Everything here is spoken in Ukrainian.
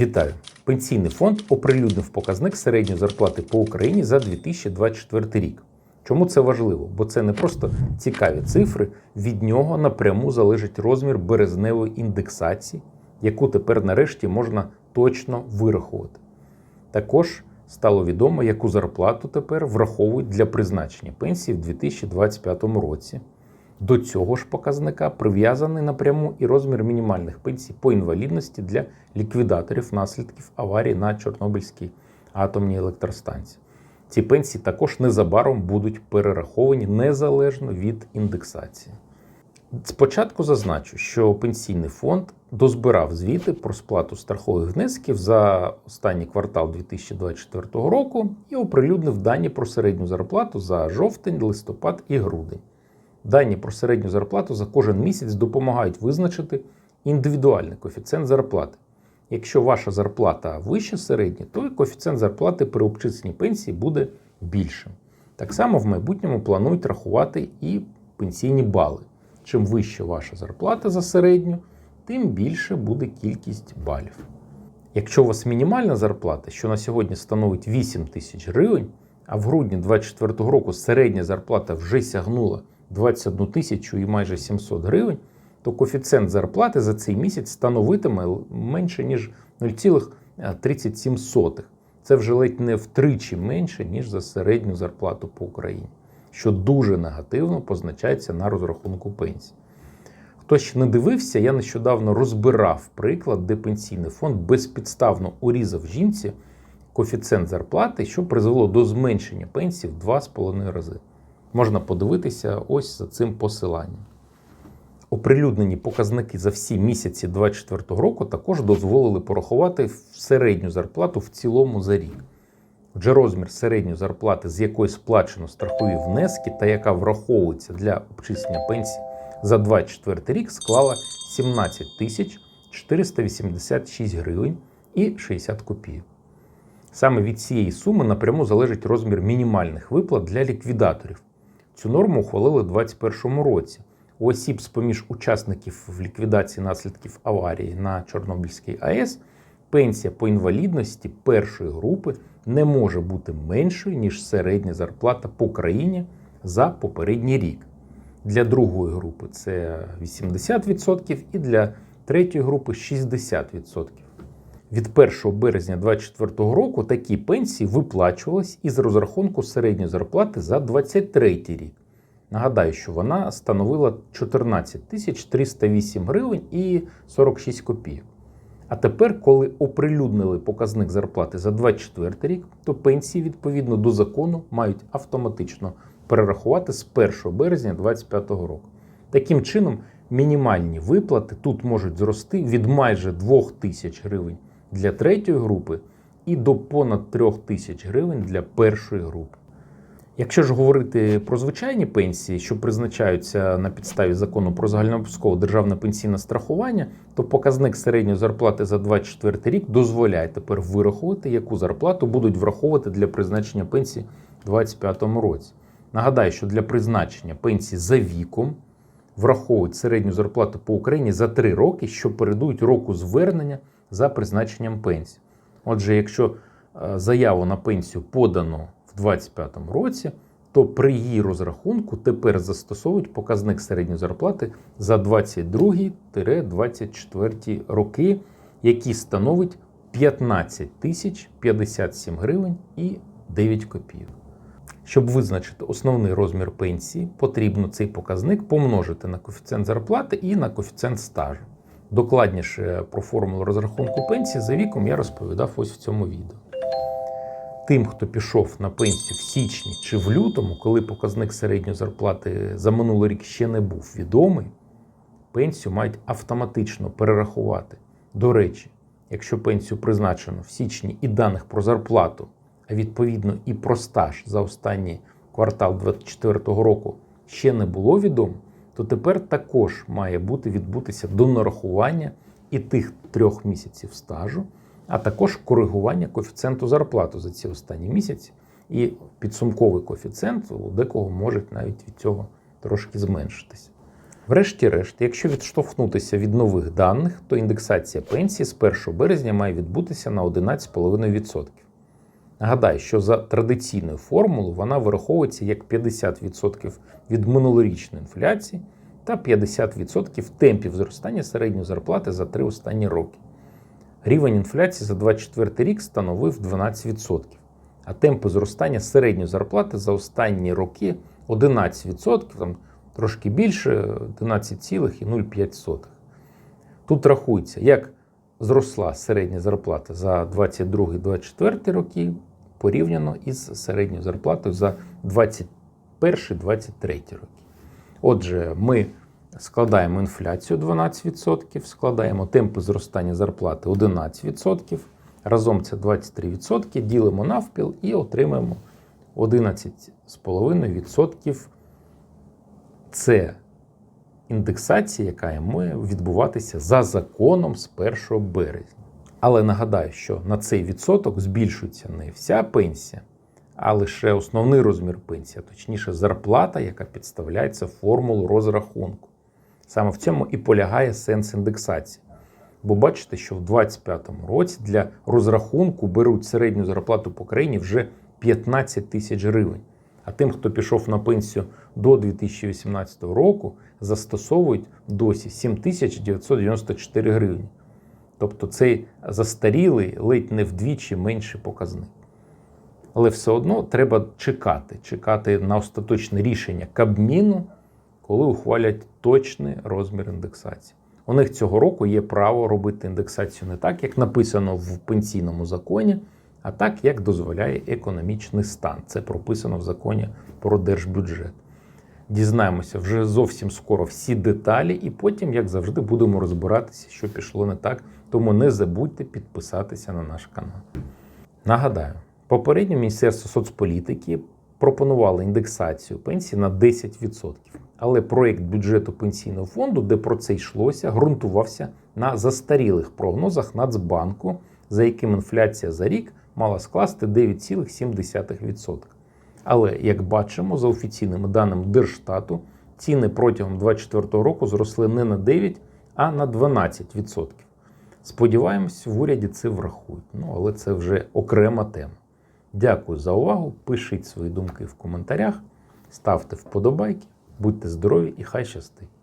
Вітаю! Пенсійний фонд оприлюднив показник середньої зарплати по Україні за 2024 рік. Чому це важливо? Бо це не просто цікаві цифри, від нього напряму залежить розмір березневої індексації, яку тепер нарешті можна точно вирахувати. Також стало відомо, яку зарплату тепер враховують для призначення пенсії в 2025 році. До цього ж показника прив'язаний напряму і розмір мінімальних пенсій по інвалідності для ліквідаторів наслідків аварії на Чорнобильській атомній електростанції. Ці пенсії також незабаром будуть перераховані незалежно від індексації. Спочатку зазначу, що пенсійний фонд дозбирав звіти про сплату страхових внесків за останній квартал 2024 року і оприлюднив дані про середню зарплату за жовтень, листопад і грудень. Дані про середню зарплату за кожен місяць допомагають визначити індивідуальний коефіцієнт зарплати. Якщо ваша зарплата вища середньої, то і коефіцієнт зарплати при обчисленні пенсії буде більшим. Так само в майбутньому планують рахувати і пенсійні бали. Чим вища ваша зарплата за середню, тим більше буде кількість балів. Якщо у вас мінімальна зарплата, що на сьогодні становить 8 тисяч гривень, а в грудні 2024 року середня зарплата вже сягнула 21 тисячу і майже 700 гривень, то коефіцієнт зарплати за цей місяць становитиме менше, ніж 0,37. Це вже ледь не втричі менше, ніж за середню зарплату по Україні, що дуже негативно позначається на розрахунку пенсій. Хто ще не дивився, я нещодавно розбирав приклад, де пенсійний фонд безпідставно урізав жінці коефіцієнт зарплати, що призвело до зменшення пенсії в 2,5 рази. Можна подивитися ось за цим посиланням. Оприлюднені показники за всі місяці 2024 року також дозволили порахувати середню зарплату в цілому за рік. Отже, розмір середньої зарплати, з якої сплачено страхові внески та яка враховується для обчислення пенсії за 2024 рік, склала 17 тисяч 486 гривень і 60 копійок. Саме від цієї суми напряму залежить розмір мінімальних виплат для ліквідаторів. Цю норму ухвалили у 2021 році. У осіб з поміж учасників в ліквідації наслідків аварії на Чорнобильській АЕС пенсія по інвалідності першої групи не може бути меншою, ніж середня зарплата по країні за попередній рік. Для другої групи це 80% і для третьої групи 60%. Від 1 березня 2024 року такі пенсії виплачувались із розрахунку середньої зарплати за 2023 рік. Нагадаю, що вона становила 14 тисяч 308 гривень і 46 копійок. А тепер, коли оприлюднили показник зарплати за 2024 рік, то пенсії відповідно до закону мають автоматично перерахувати з 1 березня 2025 року. Таким чином, мінімальні виплати тут можуть зрости від майже 2 тисяч гривень для третьої групи і до понад 3 тисяч гривень для першої групи. Якщо ж говорити про звичайні пенсії, що призначаються на підставі закону про загальнообов'язкове державне пенсійне страхування, то показник середньої зарплати за 2024 рік дозволяє тепер вирахувати, яку зарплату будуть враховувати для призначення пенсії у 2025 році. Нагадаю, що для призначення пенсії за віком враховують середню зарплату по Україні за 3 роки, що передують року звернення за призначенням пенсії. Отже, якщо е, заяву на пенсію подано в 2025 році, то при її розрахунку тепер застосовують показник середньої зарплати за 22-24 роки, який становить 15 тисяч 57 гривень і 9 копійок. Щоб визначити основний розмір пенсії, потрібно цей показник помножити на коефіцієнт зарплати і на коефіцієнт стажу. Докладніше про формулу розрахунку пенсії за віком я розповідав ось в цьому відео. Тим, хто пішов на пенсію в січні чи в лютому, коли показник середньої зарплати за минулий рік ще не був відомий, пенсію мають автоматично перерахувати. До речі, якщо пенсію призначено в січні і даних про зарплату, відповідно і про стаж за останній квартал 2024 року ще не було відомо, то тепер також має бути відбутися до нарахування і тих трьох місяців стажу, а також коригування коефіцієнту зарплати за ці останні місяці. І підсумковий коефіцієнт у декого може навіть від цього трошки зменшитися. Врешті-решт, якщо відштовхнутися від нових даних, то індексація пенсії з 1 березня має відбутися на 11,5%. Нагадаю, що за традиційною формулою вона вираховується як 50% від минулорічної інфляції та 50% темпів зростання середньої зарплати за три останні роки. Рівень інфляції за 2024 рік становив 12%, а темпи зростання середньої зарплати за останні роки 11%, там трошки більше 11,05%. Тут рахується, як зросла середня зарплата за 22-24 роки порівняно із середньою зарплатою за 21-23 роки. Отже, ми складаємо інфляцію 12%, складаємо темпи зростання зарплати 11%, разом це 23%, ділимо навпіл і отримаємо 11,5%. Це індексація, яка має відбуватися за законом з 1 березня. Але нагадаю, що на цей відсоток збільшується не вся пенсія, а лише основний розмір пенсії, а точніше зарплата, яка підставляється в формулу розрахунку. Саме в цьому і полягає сенс індексації. Бо бачите, що в 2025 році для розрахунку беруть середню зарплату по країні вже 15 тисяч гривень. А тим, хто пішов на пенсію до 2018 року, застосовують досі 7994 гривні. Тобто цей застарілий ледь не вдвічі менший показник. Але все одно треба чекати, чекати на остаточне рішення Кабміну, коли ухвалять точний розмір індексації. У них цього року є право робити індексацію не так, як написано в пенсійному законі, а так, як дозволяє економічний стан. Це прописано в законі про держбюджет. Дізнаємося вже зовсім скоро всі деталі, і потім, як завжди, будемо розбиратися, що пішло не так. Тому не забудьте підписатися на наш канал. Нагадаю, попередньо Міністерство соцполітики пропонувало індексацію пенсії на 10%. Але проєкт бюджету пенсійного фонду, де про це йшлося, ґрунтувався на застарілих прогнозах Нацбанку, за яким інфляція за рік мала скласти 9,7%. Але, як бачимо, за офіційними даними Держстату, ціни протягом 2024 року зросли не на 9, а на 12%. Сподіваємось, в уряді це врахують. Ну, але це вже окрема тема. Дякую за увагу. Пишіть свої думки в коментарях, ставте вподобайки, будьте здорові і хай щастить!